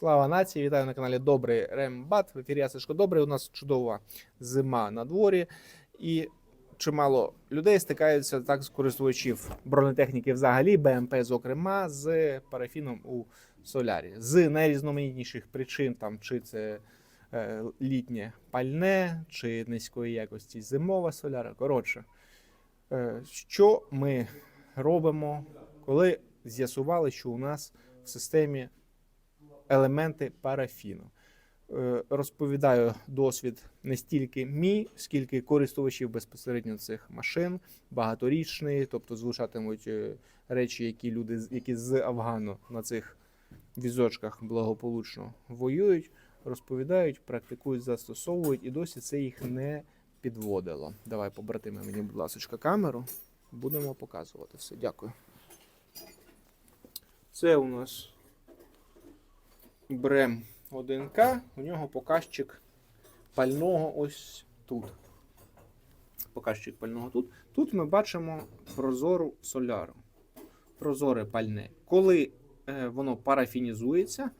Слава нації! Вітаю на каналі Добрий Рембат. В ефірі я Добрий. У нас чудова зима на дворі, і чимало людей стикаються так з користувачів бронетехніки взагалі, БМП, зокрема, з парафіном у солярі. З найрізноманітніших причин, там чи це е, літнє пальне, чи низької якості зимова соляра. Коротше, е, що ми робимо, коли з'ясували, що у нас в системі елементи парафіну. Е, Розповідаю досвід не стільки мій, скільки користувачів безпосередньо цих машин, багаторічний, тобто звучатимуть е, речі, які люди, які з Афгану на цих візочках благополучно воюють, розповідають, практикують, застосовують, і досі це їх не підводило. Давай, побратими, мені, будь ласка, камеру. Будемо показувати все. Дякую. Це у нас Брем 1К, у нього показчик пального ось тут. Показчик пального тут. Тут ми бачимо прозору соляру. Прозоре пальне. Коли е, воно парафінізується,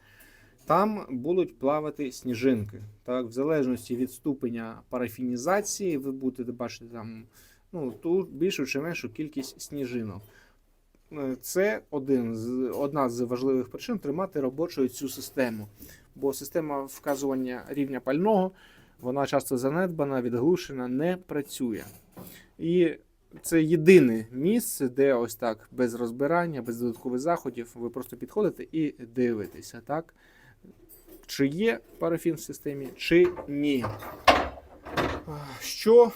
там будуть плавати сніжинки. Так, в залежності від ступеня парафінізації, ви будете бачити там ну, тут більшу чи меншу кількість сніжинок. Е, Це один з, одна з важливих причин тримати робочою цю систему. Бо система вказування рівня пального вона часто занедбана, відглушена, не працює. І це єдине місце, де ось так без розбирання, без додаткових заходів, ви просто підходите і дивитеся, так? Чи є парафін в системі, чи ні. Що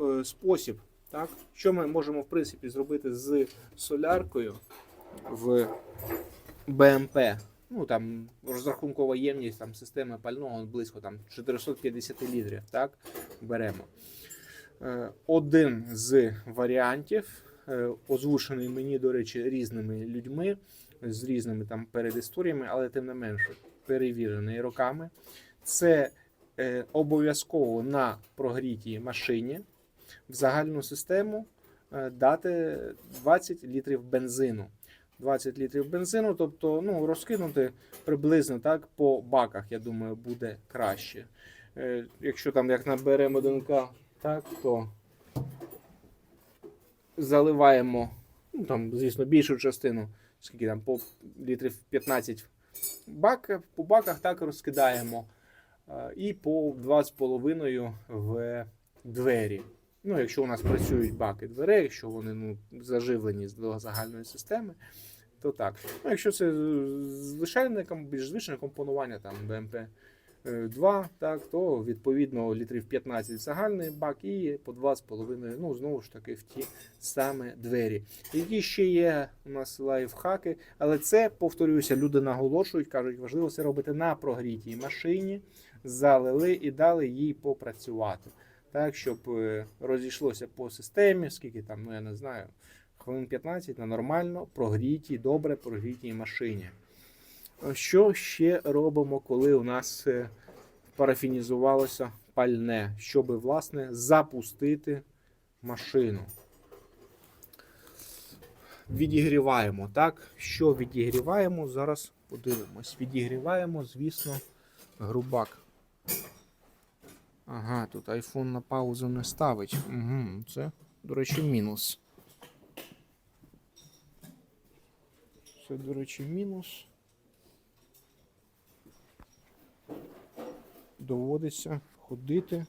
е, спосіб, так? Що ми можемо в принципі зробити з соляркою в БМП? Ну там розрахункова ємність там, системи пального близько там 450 літрів. Так? Беремо. Е, Один з варіантів, е, озвучений мені, до речі, різними людьми, з різними там передісторіями, але тим не менше перевірений роками. Це е, обов'язково на прогрітій машині в загальну систему е, дати 20 літрів бензину. 20 літрів бензину, тобто ну, розкинути приблизно так по баках, я думаю, буде краще. Е, якщо там як наберемо 1К, так, то заливаємо, ну там, звісно, більшу частину, скільки там, по літрів 15 бак, по баках так розкидаємо. Е, І по 2,5 в двері. Ну, якщо у нас працюють баки дверей, якщо вони ну, заживлені до загальної системи, то так. Ну, якщо це звичайне ком- більш звичайне компонування, там БМП 2, так, то відповідно літрів 15 загальний бак і по 2,5, ну знову ж таки в ті саме двері. Які ще є у нас лайфхаки, але це, повторюся, люди наголошують, кажуть, важливо це робити на прогрітій машині, залили і дали їй попрацювати. Так, щоб е, розійшлося по системі, скільки там, ну я не знаю, хвилин 15 на нормально прогрітій, добре прогрітій машині. Що ще робимо, коли у нас е, парафінізувалося пальне, щоб власне запустити машину? Відігріваємо, так? Що відігріваємо? Зараз подивимось. Відігріваємо, звісно, грубак. Ага, тут iPhone на паузу не ставить. Угу, це, до речі, мінус. Це, до речі, мінус. Доводиться ходити,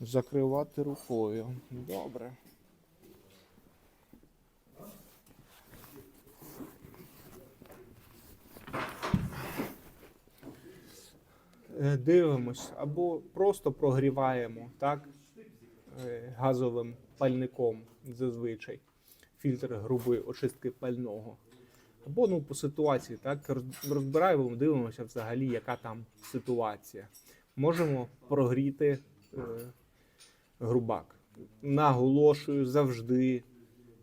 закривати рукою. Добре. Е, Дивимось, або просто прогріваємо, так? е, Газовим пальником зазвичай. Фільтр грубої очистки пального. Або ну, по ситуації, так, розбираємо, дивимося взагалі, яка там ситуація. Можемо прогріти е, грубак. Наголошую завжди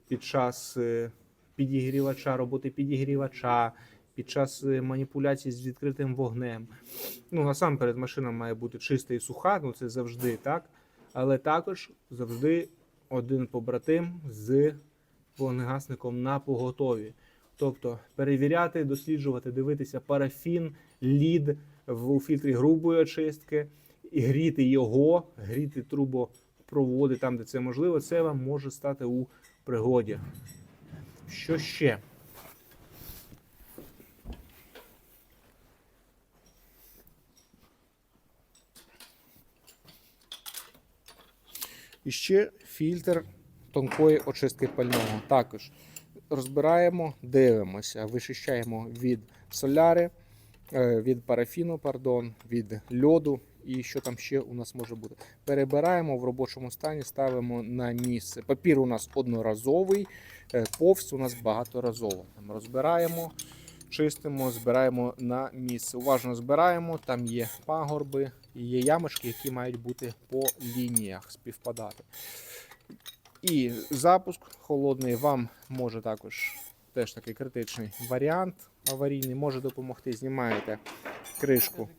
під час е, підігрівача, роботи підігрівача, під час е, маніпуляцій з відкритим вогнем. Ну, насамперед, машина має бути чиста і суха, ну це завжди так. Але також завжди один побратим з вогнегасником на поготові. Тобто перевіряти, досліджувати, дивитися парафін, лід у фільтрі грубої очистки, і гріти його, гріти трубопроводи там, де це можливо, це вам може стати у пригоді. Що ще? І ще фільтр тонкої очистки пального. Також розбираємо, дивимося, вичищаємо від соляри, е, від парафіну, пардон, від льоду і що там ще у нас може бути. Перебираємо в робочому стані, ставимо на місце. Папір у нас одноразовий, е, повсть у нас багаторазово. Там розбираємо, чистимо, збираємо на місце. Уважно збираємо, там є пагорби, є ямочки, які мають бути по лініях співпадати. І запуск холодний вам може також теж такий критичний варіант аварійний, може допомогти. Знімаєте кришку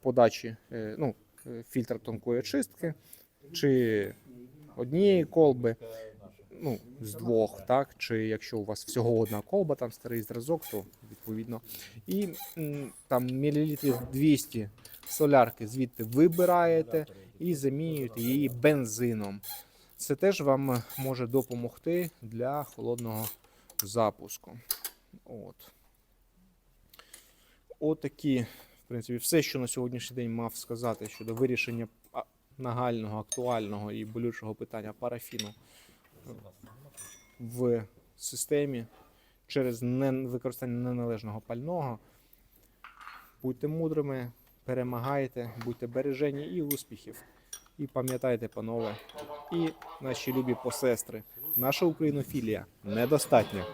подачі, е, ну, е, фільтр тонкої очистки, чи однієї колби, ну, з двох, так, чи якщо у вас всього одна колба, там старий зразок, то відповідно. І там мілілітрів 200 солярки звідти вибираєте і замінюєте її бензином. Це теж вам може допомогти для холодного запуску. От. Отакі, в принципі, все, що на сьогоднішній день мав сказати щодо вирішення нагального, актуального і болючого питання парафіну в системі через використання неналежного пального. Будьте мудрими, перемагайте, будьте бережені і успіхів. І пам'ятайте, панове, і наші любі посестри, наша українофілія недостатня.